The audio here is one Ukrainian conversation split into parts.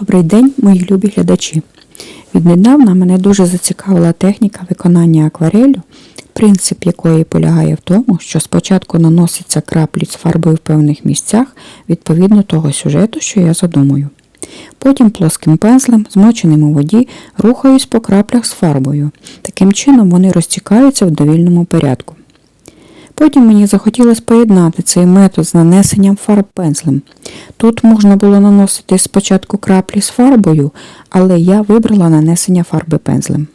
Добрий день, мої любі глядачі. Віднедавна мене дуже зацікавила техніка виконання акварелю, принцип якої полягає в тому, що спочатку наноситься краплі з фарбою в певних місцях відповідно того сюжету, що я задумую. Потім плоским пензлем, змоченим у воді, рухаюсь по краплях з фарбою. Таким чином вони розтікаються в довільному порядку. Потім мені захотілося поєднати цей метод з нанесенням фарб пензлем. Тут можна було наносити спочатку краплі з фарбою, але я вибрала нанесення фарби пензлем.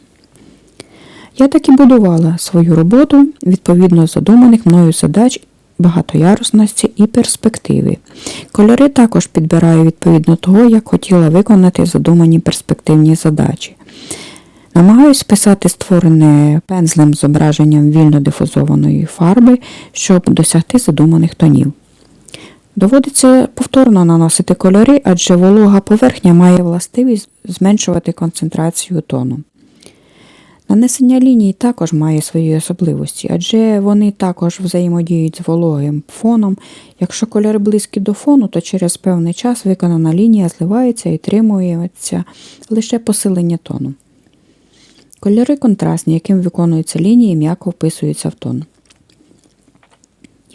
Я так і будувала свою роботу відповідно задуманих мною задач багатоярусності і перспективи. Кольори також підбираю відповідно того, як хотіла виконати задумані перспективні задачі. Намагаюсь писати створене пензлем зображенням вільно дифузованої фарби, щоб досягти задуманих тонів. Доводиться повторно наносити кольори, адже волога поверхня має властивість зменшувати концентрацію тону. Нанесення ліній також має свої особливості, адже вони також взаємодіють з вологим фоном. Якщо кольори близькі до фону, то через певний час виконана лінія зливається і тримується лише посилення тону. Кольори контрастні, яким виконуються лінії, м'яко вписуються в тон.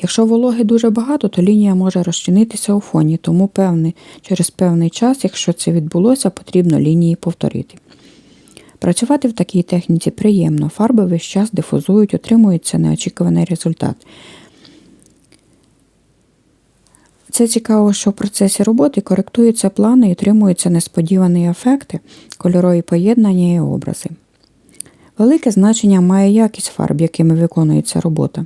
Якщо вологи дуже багато, то лінія може розчинитися у фоні, тому певний, через певний час, якщо це відбулося, потрібно лінії повторити. Працювати в такій техніці приємно, фарби весь час дифузують, отримується неочікуваний результат. Це цікаво, що в процесі роботи коректуються плани і отримуються несподівані ефекти, кольорові поєднання і образи. Велике значення має якість фарб, якими виконується робота.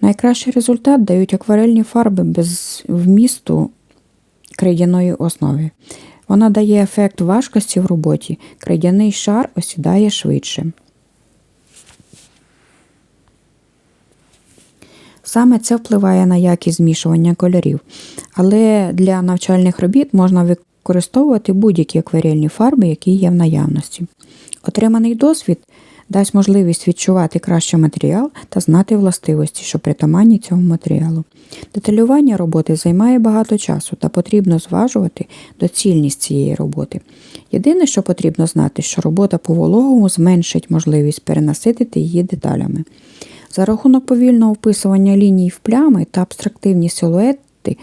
Найкращий результат дають акварельні фарби без вмісту крейдяної основи. Вона дає ефект важкості в роботі, крейдяний шар осідає швидше. Саме це впливає на якість змішування кольорів, але для навчальних робіт можна використовувати будь-які акварельні фарби, які є в наявності. Отриманий досвід дасть можливість відчувати краще матеріал та знати властивості, що притаманні цьому матеріалу. Деталювання роботи займає багато часу та потрібно зважувати доцільність цієї роботи. Єдине, що потрібно знати, що робота по вологому зменшить можливість перенаситити її деталями. За рахунок повільного вписування ліній в плями та абстрактивні силуети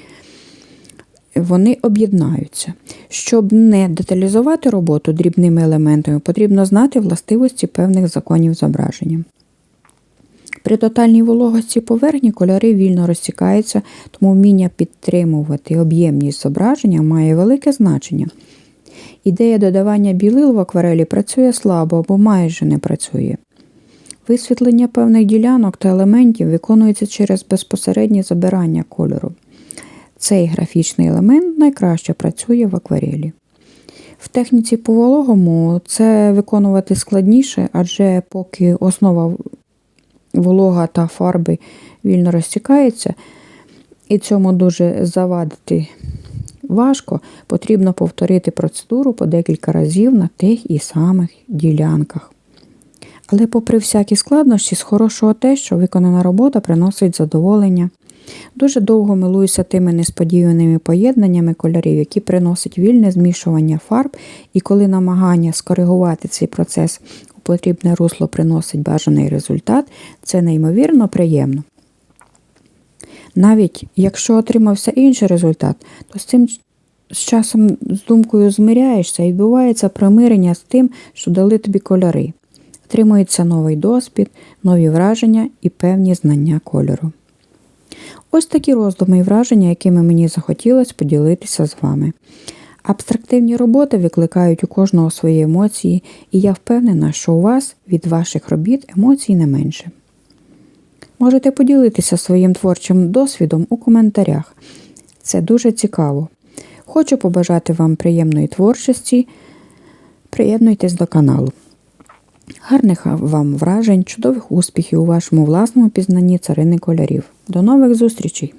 вони об'єднаються. Щоб не деталізувати роботу дрібними елементами, потрібно знати властивості певних законів зображення. При тотальній вологості поверхні кольори вільно розтікаються, тому вміння підтримувати об'ємність зображення має велике значення. Ідея додавання білил в акварелі працює слабо або майже не працює. Висвітлення певних ділянок та елементів виконується через безпосереднє забирання кольору. Цей графічний елемент найкраще працює в акварелі. В техніці по вологому це виконувати складніше, адже поки основа волога та фарби вільно розтікається, і цьому дуже завадити важко, потрібно повторити процедуру по декілька разів на тих і самих ділянках. Але, попри всякі складнощі, з хорошого те, що виконана робота приносить задоволення. Дуже довго милуюся тими несподіваними поєднаннями кольорів, які приносять вільне змішування фарб, і коли намагання скоригувати цей процес у потрібне русло приносить бажаний результат, це неймовірно приємно. Навіть якщо отримався інший результат, то з цим з часом з думкою змиряєшся і відбувається примирення з тим, що дали тобі кольори. Отримується новий досвід, нові враження і певні знання кольору. Ось такі роздуми і враження, якими мені захотілося поділитися з вами. Абстрактивні роботи викликають у кожного свої емоції, і я впевнена, що у вас від ваших робіт емоцій не менше. Можете поділитися своїм творчим досвідом у коментарях. Це дуже цікаво. Хочу побажати вам приємної творчості. Приєднуйтесь до каналу. Гарних вам вражень, чудових успіхів у вашому власному пізнанні царини кольорів. До нових зустрічей!